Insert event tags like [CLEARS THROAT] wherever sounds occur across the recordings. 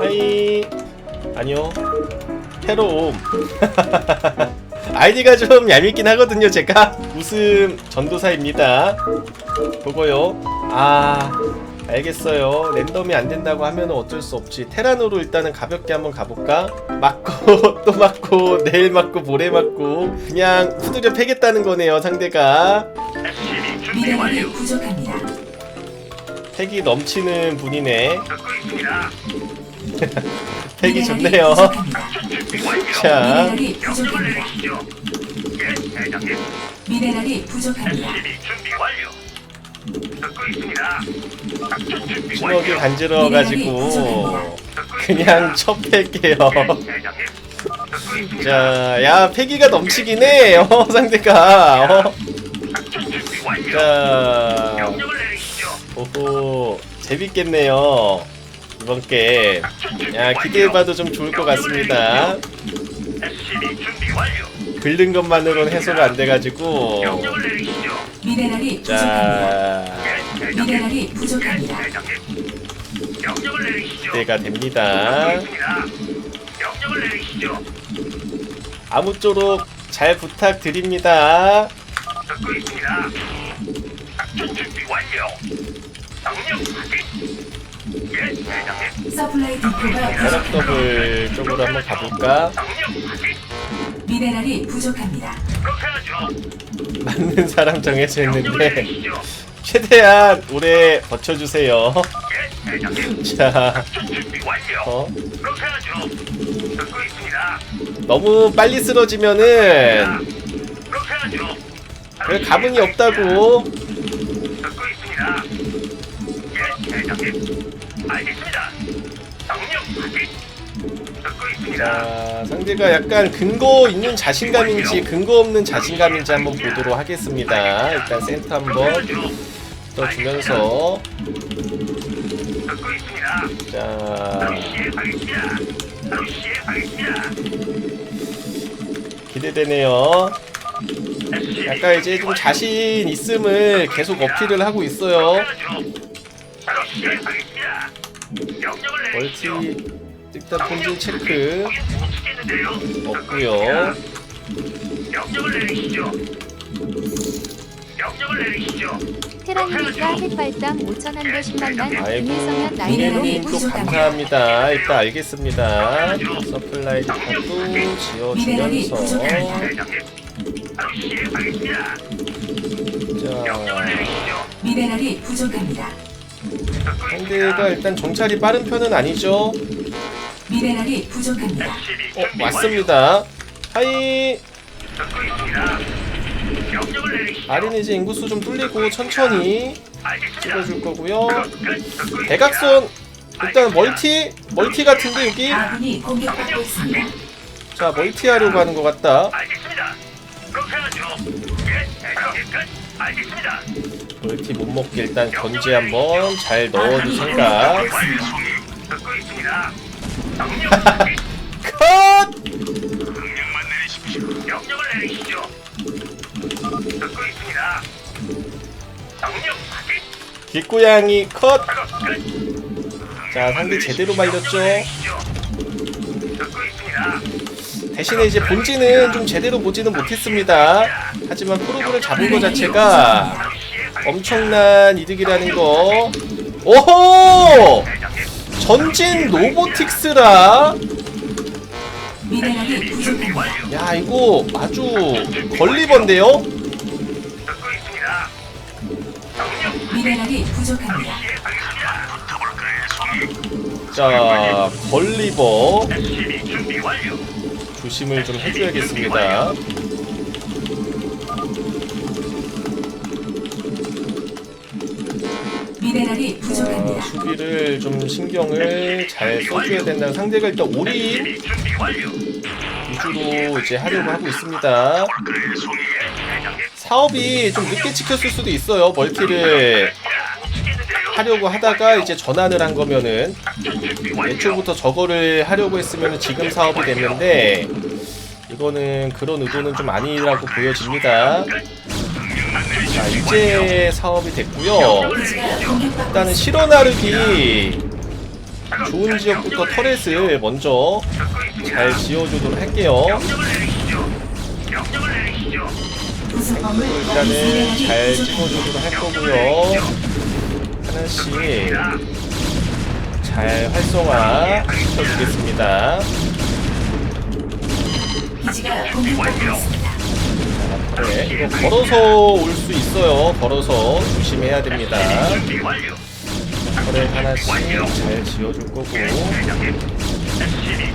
하이. 아니요. 테로옴 [LAUGHS] 아이디가 좀 얄밉긴 하거든요 제가. 웃음 전도사입니다. 그거요. 아 알겠어요. 랜덤이 안 된다고 하면 어쩔 수 없지. 테란으로 일단은 가볍게 한번 가볼까? 맞고 [LAUGHS] 또 맞고 내일 맞고 모레 맞고. 그냥 후드려 패겠다는 거네요 상대가. 미네랄이. 부족합니다. 패기 넘치는 분이네 [LAUGHS] 미네랄이 좋네요. 자 미네랄이 부족합니다. 내리시죠. 예, 대장님. 미네랄이 부족합니다. SCB 준비 완료. 듣고 있습니다. 작전 준비 주먹이 완료. 간지러워가지고 그냥 쳐 팰게요 예, 대장님. 듣고 있습니다. 자, 야, 패기가 넘치긴 해, 어, [LAUGHS] 상대가. 어. 작전 준비 완료. 자, 명령을 내리시죠. 오호, 재밌겠네요. 이번 게임. 야. 기대해봐도 좀 좋을 것 같습니다. SCB 준비 완료. 긁는 것만으로는 해소가 안 돼가지고. 미네랄이 부족합니다. 자. 미네랄이 부족합니다. 기대가 됩니다. 아무쪼록 잘 부탁드립니다. 듣고 있습니다. 작전 준비 완료. 명령 확인. 서플라이 디포가 혈압 부족합니다. 더블 쪽으로 한번 가볼까? 미네랄이 부족합니다. 맞는 사람 정해져 있는데. [LAUGHS] 최대한 오래 버텨주세요. [LAUGHS] 자. 어? 너무 빨리 쓰러지면은. 왜 가문이 없다고 자 상대가 약간 근거 있는 자신감인지 근거 없는 자신감인지 한번 보도록 하겠습니다 일단 센터 한번 떠주면서. 자. 기대되네요 약간 이제 좀 자신 있음을 계속 어필을 하고 있어요 멀티. 일단 본진 체크. 없고요 명령을 내리시죠. 명령을 내리시죠. 테라님이가 햇발당 5,000원도 10만난 아이고 김일성현 나이로 미네님 또 감사합니다 일단 알겠습니다 서플라이 도 지어주면서 자. 미네랄이 부족합니다. 상대가. 일단 정찰이 빠른 편은 아니죠 미네랄이 부족합니다. 어 맞습니다 하이 완료. 듣고 있습니다. 명령을 내리시죠. 아린 이제 인구수 좀 뚫리고 천천히 알겠습니다. 찍어줄 거고요 끝. 듣고 있습니다. 대각선 일단 멀티 멀티 같은데 여기 아군이 공격받고 있습니다. 자 멀티 하려고 하는 것 같다 알겠습니다. 그렇게 하죠. 예, 대장님 끝. 알겠습니다. 멀티 못 먹게 일단 견제 한번 잘 넣어줄 생각 듣고 있습니다. 컷! 명령만 내리십시오. 명령을 내리시죠. 듣고 있습니다. 명령 확인. 뒷고양이 컷! 작업 끝. 자 상대 제대로 말렸죠. 듣고 있습니다. 대신에 이제 본진은 좀 제대로 보지는 못했습니다 하지만 프로브를 잡은 것 자체가 바로 시행하겠습니다. 엄청난 이득이라는 거 오호! 전진 로보틱스라. 야 이거 아주 걸리번데요? 미네랄이 부족합니다. 자 걸리버. 조심을 좀 해줘야겠습니다 미네랄이 어, 부족합니다. 수비를 좀 신경을 잘 써줘야 된다 상대가 일단 오리. 위주로 이제 하려고 하고 있습니다. 사업이 좀 늦게 찍혔을 수도 있어요 멀티를 하려고 하다가 이제 전환을 한 거면은 애초부터 저거를 하려고 했으면 지금 사업이 됐는데 이거는 그런 의도는 좀 아니라고 보여집니다. 자 이제 사업이 됐고요. 일단은 실어 나르기 좋은 지역부터 터렛을 먼저 잘 지어주도록 할게요. 일단은 잘. 찍어주도록 할 거고요. 하나씩 잘 활성화 시켜주겠습니다. 네, 이거 걸어서 올 수 있어요. 걸어서 조심해야 됩니다. 터렛 하나씩 잘 지어줄 거고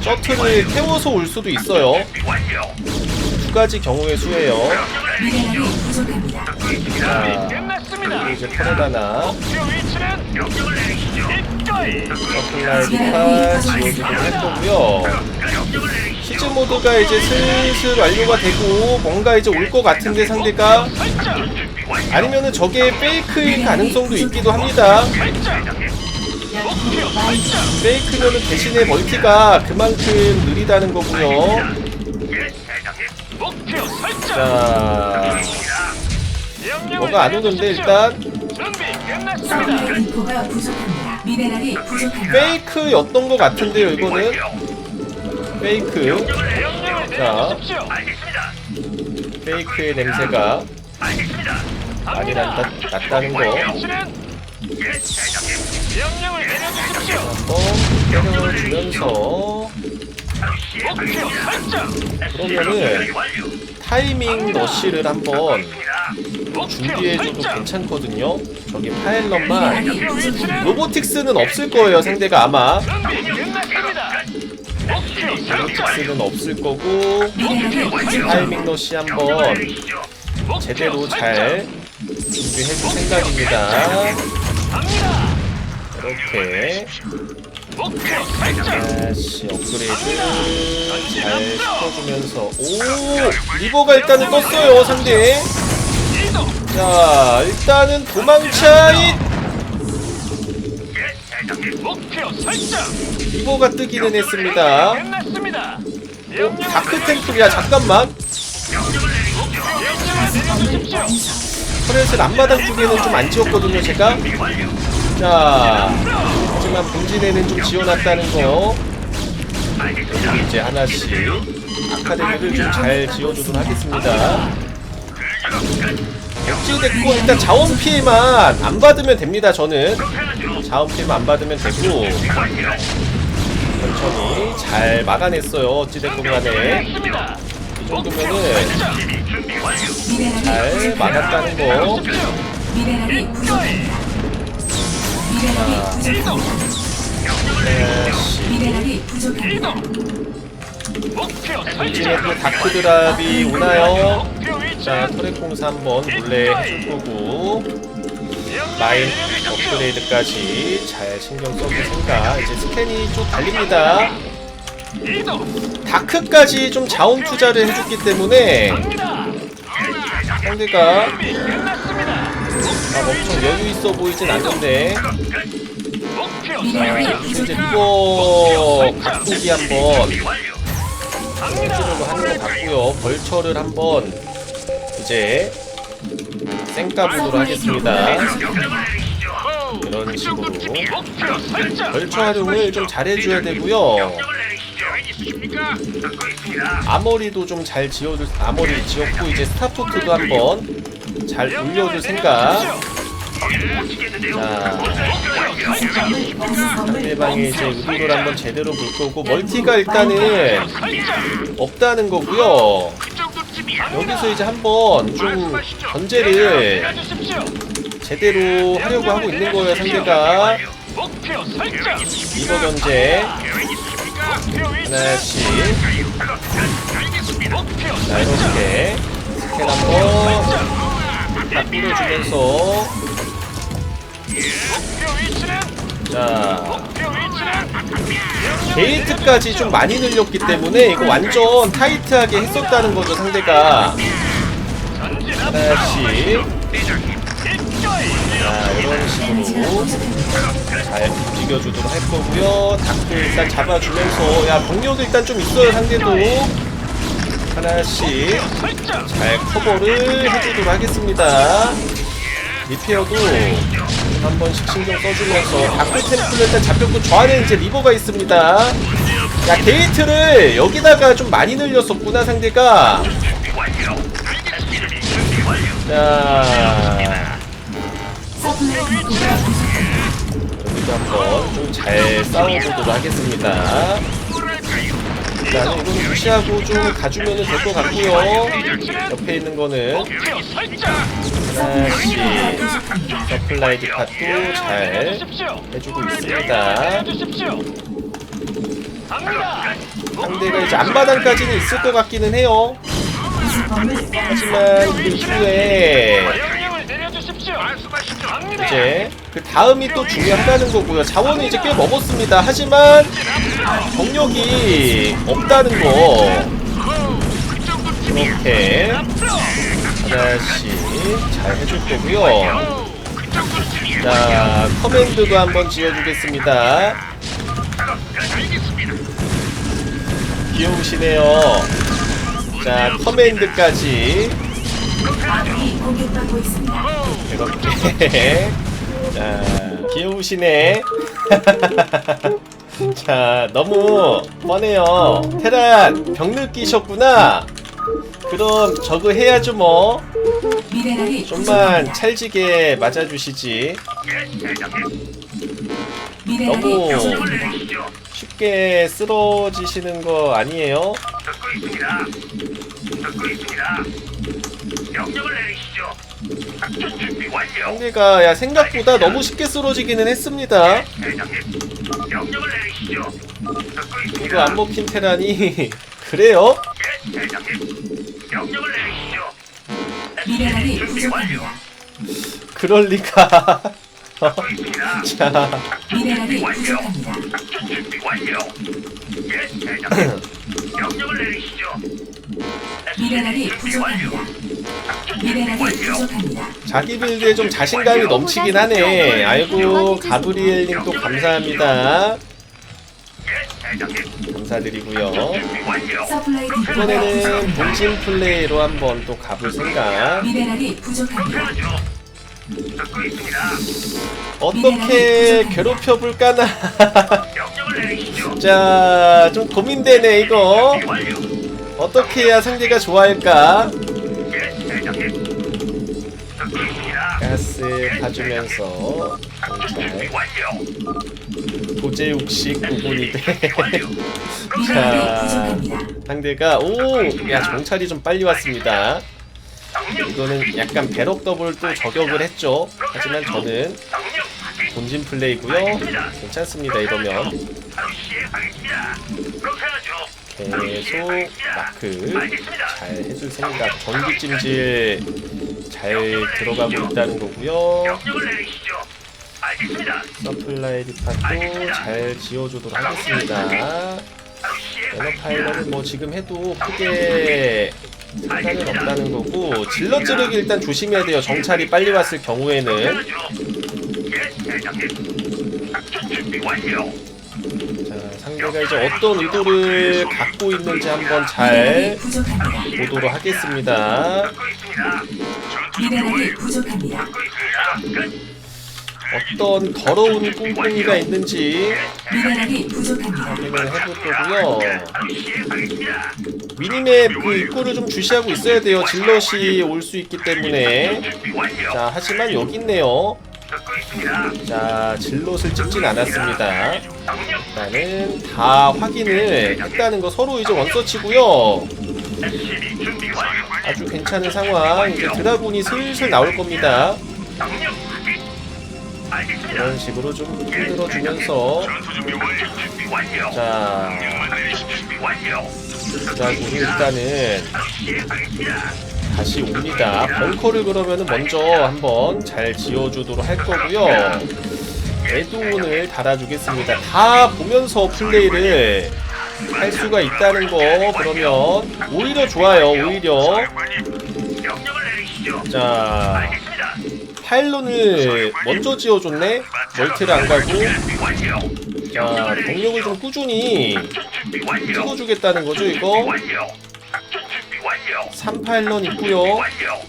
셔틀을 태워서 올 수도 있어요. 두 가지 경우의 수예요. 미네랄이 부족합니다. 자. 그리고 이제 위치는 명령을 내리시죠. 서플라이드가 지워지도록 할 거고요. 명령을 내리시죠. 시즈 모드가 이제 슬슬 완료가 되고 뭔가 이제 올 것 같은데 상대가. 아니면은 저게 페이크일 가능성도 있기도 합니다. 페이크면은 대신에 멀티가 그만큼 느리다는 거고요. 예, 대장님. 목표 설정. 자, 뭐가 안 오는데. 일단. 서플라이 인포가 부족합니다. 미네랄이 부족합니다. 페이크였던 것 같은데요, 이거는 페이크. 명령을 자. 내려주십시오. 알겠습니다. 페이크의 냄새가 알겠습니다. 많이 났다, 났다는 거 예, 대장님. 명령을 내려주십시오. 한번 때려주면서 그러면은. 타이밍 러쉬를 한번 준비해줘도. 괜찮거든요. 저기 파일럿만 로보틱스는 없을 거예요, 상대가 아마. 로보틱스는 없을 거고. 타이밍 러쉬 한번 제대로 잘 준비해줄 생각입니다. 이렇게 목표. 다시 업그레이드 잘 시켜주면서 오 리버가 일단은 떴어요 상대 이동. 자 일단은 도망차이 예, 대장님. 목표 설정. 리버가 뜨기는 했습니다 끝났습니다. 어, 다크 템플이야 잠깐만 내려주십시오. 터렛을 앞마당 쪽에는 좀 안 지웠거든요 제가 자 하지만 본진에는 좀 지어놨다는 거. 여기 이제 하나씩 아카데미를 좀 잘 지어주도록 하겠습니다. 어찌됐고 일단 자원 피해만 안 받으면 됩니다 저는. 자원 피해만 안 받으면 되고. 천천히 잘 막아냈어요 어찌됐건 간에. 이 정도면은 잘 부족합니다. 막았다는 거 미네랄이 부족합니다. 목표 설정. 또 다크드랍이 오나요? 목표 위치는 자 터렛 공사 한번 몰래 해줄 거고 마인 업그레이드까지 잘 신경 생각 이제 스캔이 좀 달립니다 이동. 다크까지 좀 자원 투자를 해줬기 때문에 갑니다. 상대가. 막 엄청 여유 있어 보이진 않는데 이제. 리버 각도기 한번. 해주려고 하는 것 같고요 벌처를 한번 이제 생까보도록 하겠습니다 이런 식으로. 벌처 활용을 좀 잘해줘야 되고요 아머리도 좀 잘 지어줄 아머리 지었고 이제 스타포트도 한번 잘 올려줄 생각. 자. 상대방이 이제 의도를 한번 제대로 볼 거고 멀티가 일단은 없다는 거고요. 여기서 이제 한번 좀 견제를 내려주십시오. 제대로 하려고 하고 있는 거예요 상대가. 리버 견제. 하나씩 목표 자 이렇게 한번 딱 뿌려주면서. 자 게이트까지 좀 많이 늘렸기 때문에 이거 완전 타이트하게 했었다는 거죠 상대가. 하나씩 자 이런 식으로. 잘 움직여주도록 할 거고요 다크 일단 잡아주면서 야 병력 일단 좀 있어요 상대도 하나씩. 잘 커버를 해주도록 하겠습니다 리페어도 한 번씩 신경 써주면서 다크 템플을 일단 잡혔고 저 안에 이제 리버가 있습니다. 야 게이트를 여기다가 좀 많이 늘렸었구나 상대가. 자 여기도 한번 좀 잘 싸워보도록 하겠습니다. 일단은 이건 무시하고 좀 가주면 될 것 같고요. 옆에 있는 거는. 하나씩 서플라이 디팟도 잘 해주고 있습니다. 상대가 이제 앞마당까지는 있을 것 같기는 해요. 하지만 그 이후에 이제 그 다음이 또 중요하다는 거고요. 자원은 이제 꽤 먹었습니다. 하지만 병력이 없다는 거 이렇게 하나씩 잘 해줄 거고요. 자 커맨드도 한번 지어주겠습니다. 귀여우시네요. 자 커맨드까지 이렇게 [LAUGHS] 자 귀여우시네 [LAUGHS] 자 너무 뻔해요 테란 병 느끼셨구나 그럼 저거 해야죠 뭐 좀만. 찰지게 맞아주시지 너무. 쉽게 쓰러지시는 거 아니에요? 듣고 있습니다. 듣고 있습니다. 명령을 내리시죠. 작전 준비 완료. 상대가 야 생각보다 너무 쉽게 쓰러지기는 했습니다 대장님. 명령을 내리시죠. 듣고 있습니다. 이거 안 먹힌 테란이 [LAUGHS] 그래요? [LAUGHS] 예, 대장님. [CLEARS THROAT] 명령을 내리시죠. 미네랄이 준비 완료. 부족합니다. 그럴 리가 듣고 있습니다. 자 미네랄이 부족합니다. 작전 준비 완료. 예, 대장님. 명령을 내리시죠. 미네랄이 준비 완료. 부족합니다. 미네랄이. 부족합니다. 자기 빌드에 좀 자신감이 넘치긴 하네. 아이고 가브리엘님 또 감사합니다. 감사드리고요. 서플라이 디포가 이번에는. 본진 플레이로 한번 또 가볼 생각. 미네랄이 부족합니다. 듣고 있습니다. 어떻게 괴롭혀 볼까나. 명령을 내리시죠. 자, 좀 고민되네 이거. 완료. 어떻게 해야 상대가 좋아할까? 예, 대장님. 듣고 있습니다. 가스 봐주면서 준비 잘 완료. 도제욱식. 완료. 미네랄이 자, 부족합니다. 상대가 오, 야 정찰이 좀 빨리 왔습니다. 이거는 약간 배럭 더블도 저격을 했죠. 하지만 저는 확인. 본진 플레이고요. 괜찮습니다 이러면 바로 시행하겠습니다. 그렇게 하죠. 계속 마크 잘 해줄 생각. 전기 찜질 잘 들어가고 있다는 거고요. 서플라이 리팟도 잘 지어주도록 하겠습니다. 시행하겠습니다. 파일럿은 뭐 지금 해도 크게 상관은 없다는 거고 질러 찌르기 일단 조심해야 돼요. 정찰이 빨리 왔을 경우에는 상대가 이제 어떤 의도를 갖고 있는지 한번 잘. 보도록 하겠습니다. 미네랄이 부족합니다. 어떤 더러운 꿍꿍이가 있는지 미네랄이 부족합니다. 확인을 해볼 거고요. 미니맵 그 입구를 좀 주시하고 있어야 돼요. 질럿이 올 수 있기 때문에. 자, 하지만 여기 있네요. 듣고 있습니다. 자, 질럿을 찍진 않았습니다. 일단은 다 확인을 했다는 거 서로 이제 원서치고요. 아주 괜찮은 상황. 이제 드라군이 슬슬 나올 겁니다. 이런 식으로 좀 흔들어주면서 전투. 자. 준비 완료. 드라군이 일단은. 다시 옵니다. 벙커를 그러면은 먼저 한번 잘 지어주도록 할 거고요. 에드온을 달아주겠습니다. 다 보면서 플레이를 할 수가 있다는 거 그러면 오히려 좋아요. 오히려. 자. 파일론을 먼저 지어줬네. 멀티를 안 가고. 자 병력을 좀 꾸준히. 찍어주겠다는 거죠 이거. 완료.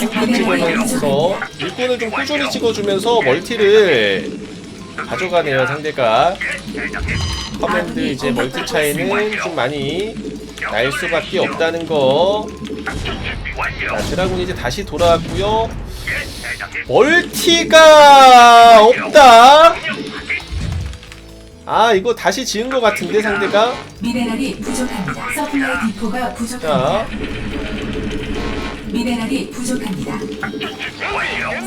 작전 준비 완료. 3파일런 있고요. 찍으면서 일꾼을 좀 꾸준히 찍어주면서 멀티를 가져가네요 상대가 커맨드 이제 멀티 차이는 좀 많이 날 수밖에 없다는 거. 자, 드라군 이제 다시 돌아왔고요. 멀티가 없다. 아, 이거 다시 지은 것 같은데 상대가. 미네랄이 부족합니다. 서플라이 디포가 자, 부족합니다. 미네랄이 부족합니다.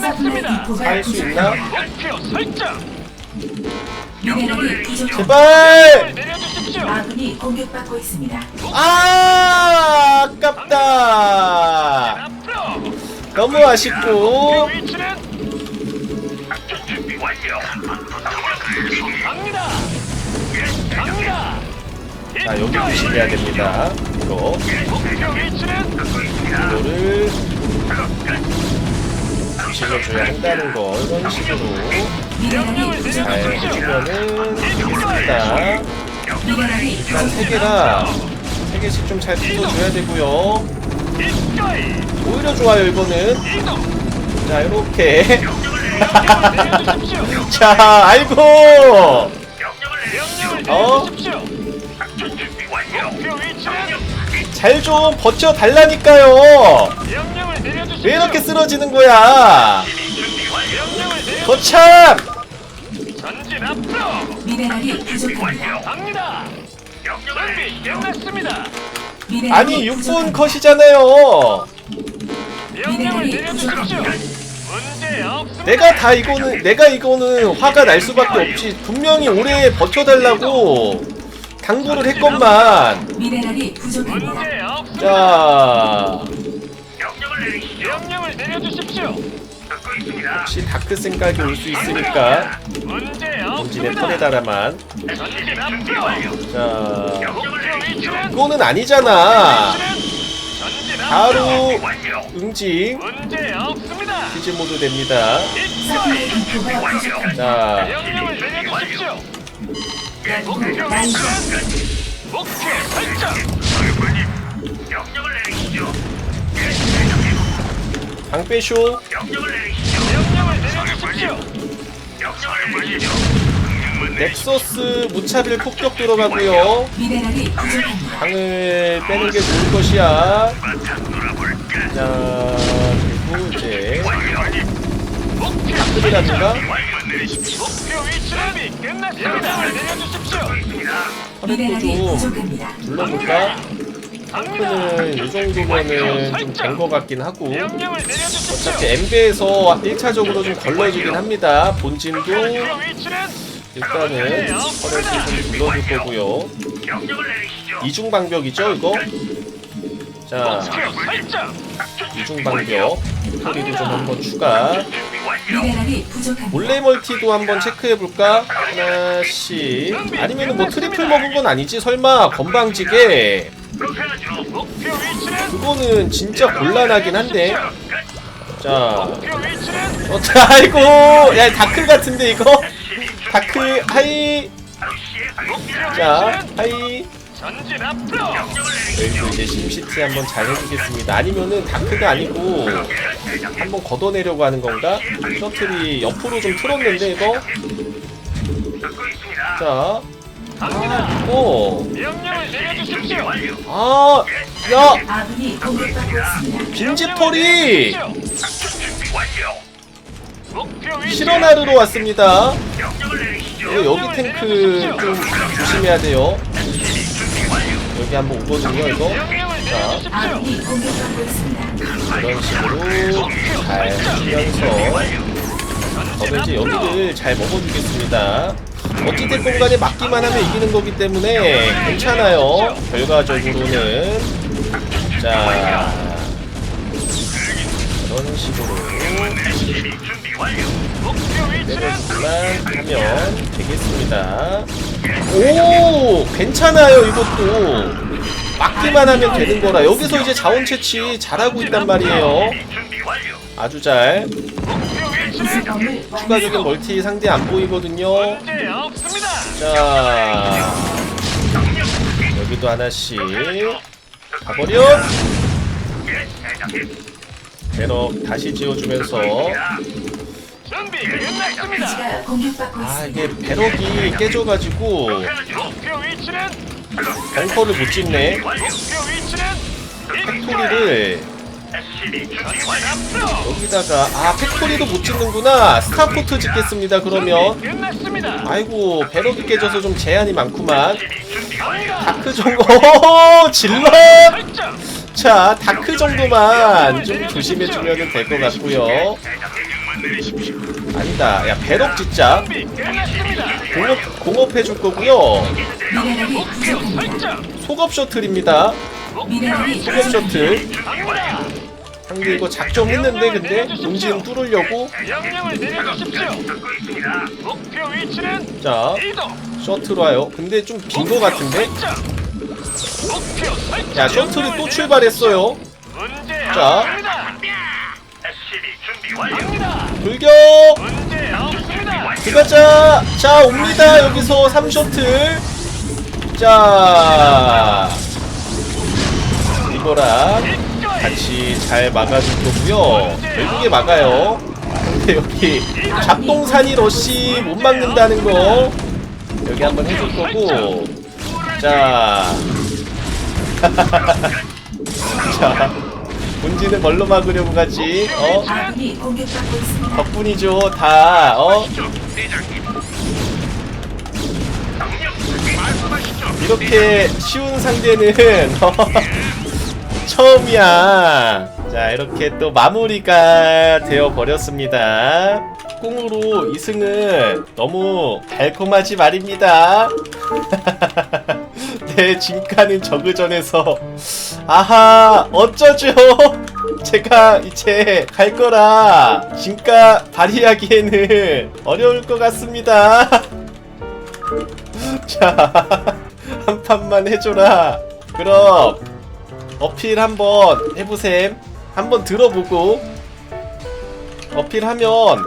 서플라이 디포가 할 수 있나? 부족합니다. 목표 설정. 미네랄이 부족합니다. 제발. 내려주십시오. 아군이 공격받고 있습니다. 아, 아깝다. 앞으로. 너무 아쉽고. 위치는 자, 여기 조심해야 됩니다. 이거. 이거를 조심해줘야 한다는 거. 이런 식으로. 잘. 해주면은. 미네랄이 일단 세 개라 세 개씩 좀 잘 붙어줘야 되고요. 오히려 좋아요 이거는. 자 이렇게. [LAUGHS] 자 아이고. 어? 잘 좀 버텨 달라니까요. 명령을 내려주십시오. 왜 이렇게 쓰러지는 거야? 거참. 전진 앞으로. 미네랄이 부족합니다. 갑니다. 준비 끝났습니다. 미네랄이 아니 6분 부족합니다. 컷이잖아요. 명령을 내려주십시오. 문제 없습니다. 내가 다 이거는 내가 이거는 화가 날 수밖에 없지. 분명히 오래 버텨달라고 당부를 했건만. 미네랄이 부족합니다. 문제. 자. 명령을 내리시죠. 명령을 내려주십시오. 듣고 있습니다. 혹시 다크 생각이 올 수 있으니까 문제 본진의 없습니다. 털에다라만 전진 앞으로. 자 목표 위치는 이거는 아니잖아 전진 바로 앞으로. 완료. 응징 문제 없습니다. 퀴즈 모드 됩니다 부족합니다. 자 명령을. 목표 연구 완료. 위치는 목표 설정. 명령을 내리시죠. 방패쇼 명령을 내리시죠. 명령을 내려주십시오. 명령을 내리시죠. 넥서스 무차별 폭격 들어가고요 미네랄이 부족합니다. 방을 빼는 게 좋을 것이야 자 그리고 이제 목표 탑들이라든가 목표 위치는 끝났습니다. 명령을 내려주십시오. 미네랄이 부족합니다. 둘러볼까? 탱크는 이 정도면은 좀된것 같긴 하고 명령을 내려주십시오. 어차피 엠베에서 1차적으로 좀 걸러지긴 합니다 본진도 목표 위치는 일단은 터렛을 좀 눌러줄 거고요 명령을 내리시죠. 이중 방벽이죠 이거? 자 목표 설정. 이중 방벽 빅토리도 좀 한번 추가 준비. 미네랄이. 몰래 멀티도 한번 체크해볼까? 하나씩. 아니면 뭐 트리플 먹은 건 아니지? 설마 건방지게? 그거는 진짜 곤란하긴 한데. 자. 어, [LAUGHS] 아이고. 야 다크 같은데 이거? 다크 하이. 자 하이 전진 앞으로. 여기도 이제 심시티 한번 잘 해주겠습니다 아니면은 다크가 아니고 한번 걷어내려고 하는 건가? 셔틀이 옆으로 좀 틀었는데 이거? 자. 이거 명령을 내려주십시오. 아, 야, 아군이 공격받고 있습니다. 빈집털이. 목표 실어나르러 왔습니다. 이거 여기 탱크 좀 조심해야 돼요. 여기 한번 오거든요, 이거. 자. 내려주십시오. 아군이 공격받고 있습니다. 이런 식으로 잘 하면서 저는 이제 여기를 잘 먹어주겠습니다. 어찌됐건 간에 맞기만 하면 이기는 거기 때문에 괜찮아요. 결과적으로는. 자, 이런 식으로 내려주기만 하면 되겠습니다. 오, 괜찮아요, 이것도. 막기만 하면 되는 거라. 여기서 이제 자원 채취 잘하고 있단 말이에요. 아주 잘. 추가적인. 멀티 상대 안 보이거든요. 자, 여기도 하나씩 가버려. 배럭 다시 지어주면서 준비 끝났습니다. 기지가 공격받고 아 있습니다. 이게 배럭이 깨져가지고 목표 위치는 벙커를 못 짓네 목표 위치는 팩토리를. 여기다가 아 팩토리도 못 짓는구나 스타포트 짓겠습니다 그러면 끝났습니다. 아이고 배럭이 깨져서 좀 제한이 많구만. 다크 정도 [LAUGHS] 오 질럿 설정. 자 다크 정도만 좀 조심해주면 될 것 같고요 대장만 내리십시오. 아니다 야 배럭 짓자 준비 끝났습니다. 공업, 공업해 줄 거고요 미네랄이 목표 부족합니다. 설정. 소급 셔틀입니다 미네랄이 소급 셔틀 갑니다. 상대 이거 작정했는데 근데 문진 뚫으려고 명령을 내려주십시오. 듣고 있습니다. 목표 위치는 자 이동. 셔틀 와요 근데 좀 빈 거 같은데 설정. 목표 설정. 야 셔틀이 또 출발했어요 문제 자. 없습니다. 완료입니다. 돌격. 들어가자! 자 옵니다. 여기서 3셔틀. 자. 이거랑 같이 잘 막아줄 거고요. 결국에 막아요. 근데 여기 잡동사니 러시 못 막는다는 거 여기 한번 해줄 거고. 자. [LAUGHS] 자, 본진은 뭘로 막으려고 가지? 어? 아군이 공격받고 있습니다. 덕분이죠, 다, 어? 이렇게 쉬운 상대는, [LAUGHS] 어, 처음이야. 자, 이렇게 또 마무리가 되어 버렸습니다. 꽁으로 2승은 너무 달콤하지 말입니다. [LAUGHS] 내 진가는 저그전에서. 아하 어쩌죠? 제가 이제 갈 거라. 진가 발휘하기에는 어려울 것 같습니다. 자 한 판만 해줘라. 그럼 어필 한번 해보셈. 한번 들어보고. 어필하면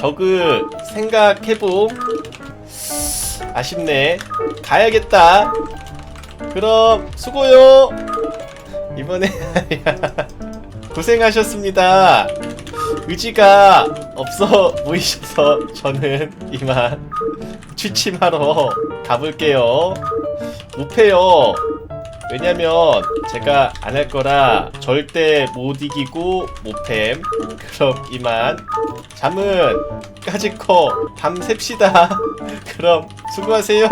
저그 생각해봄. 아쉽네 가야겠다. 그럼 수고요. 이번에 [LAUGHS] 고생하셨습니다. 의지가 없어 보이셔서 저는 이만 취침하러 가볼게요. 못해요. 왜냐면 제가 안 할 거라 절대 못 이기고 못햄. 그럼 이만 잠은 까짓거 밤 셉시다. [LAUGHS] 그럼 수고하세요.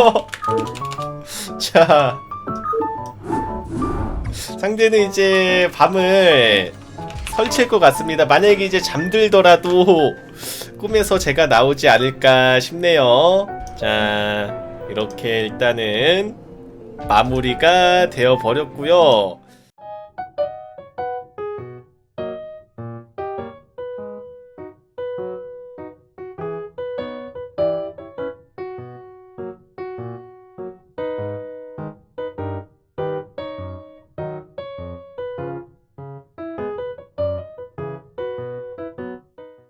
[LAUGHS] 자 상대는 이제 밤을 설치할 것 같습니다. 만약에 이제 잠들더라도 꿈에서 제가 나오지 않을까 싶네요. 자 이렇게 일단은 마무리가 되어 버렸고요